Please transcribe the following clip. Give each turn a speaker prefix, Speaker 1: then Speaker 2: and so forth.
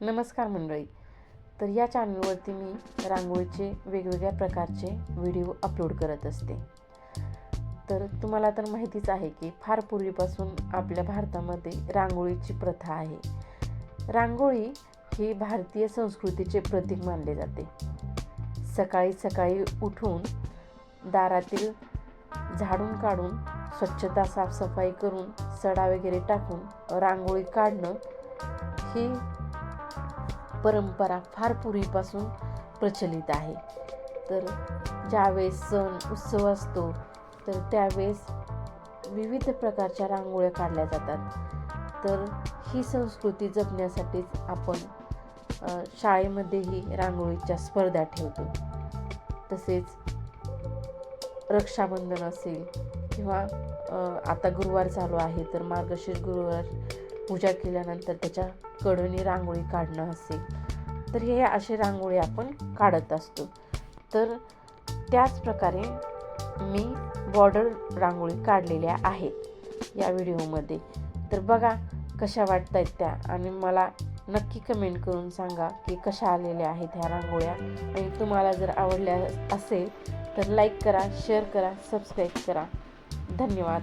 Speaker 1: नमस्कार मंडळी. तर या चॅनलवरती मी रांगोळीचे वेगवेगळ्या प्रकारचे व्हिडिओ अपलोड करत असते. तर तुम्हाला तर माहितीच आहे की फार पूर्वीपासून आपल्या भारतामध्ये रांगोळीची प्रथा आहे. रांगोळी ही भारतीय संस्कृतीचे प्रतीक मानले जाते. सकाळी सकाळी उठून दारातील झाडून काढून स्वच्छता साफसफाई करून सडा वगैरे टाकून रांगोळी काढणं ही परंपरा फार पूर्वीपासून प्रचलित आहे. तर ज्यावेळेस सण उत्सव असतो तर त्यावेळेस विविध प्रकारच्या रांगोळ्या काढल्या जातात. तर ही संस्कृती जपण्यासाठीच आपण शाळेमध्येही रांगोळीच्या स्पर्धा ठेवतो. तसेच रक्षाबंधन असेल किंवा आता गुरुवार चालू आहे तर मार्गशीर्ष गुरुवार पूजा केल्यानंतर त्याच्या कडनी रांगोळी काढणं असेल तर हे असे रांगोळी आपण काढत असतो. तर त्याच प्रकारे मी बॉर्डर रांगोळी काढलेल्या आहेत या व्हिडिओमध्ये. तर बघा कशा वाटत आहेत त्या आणि मला नक्की कमेंट करून सांगा की कशा आलेल्या आहेत ह्या रांगोळ्या. आणि तुम्हाला जर आवडल्या असेल तर लाईक करा शेअर करा सबस्क्राईब करा. धन्यवाद.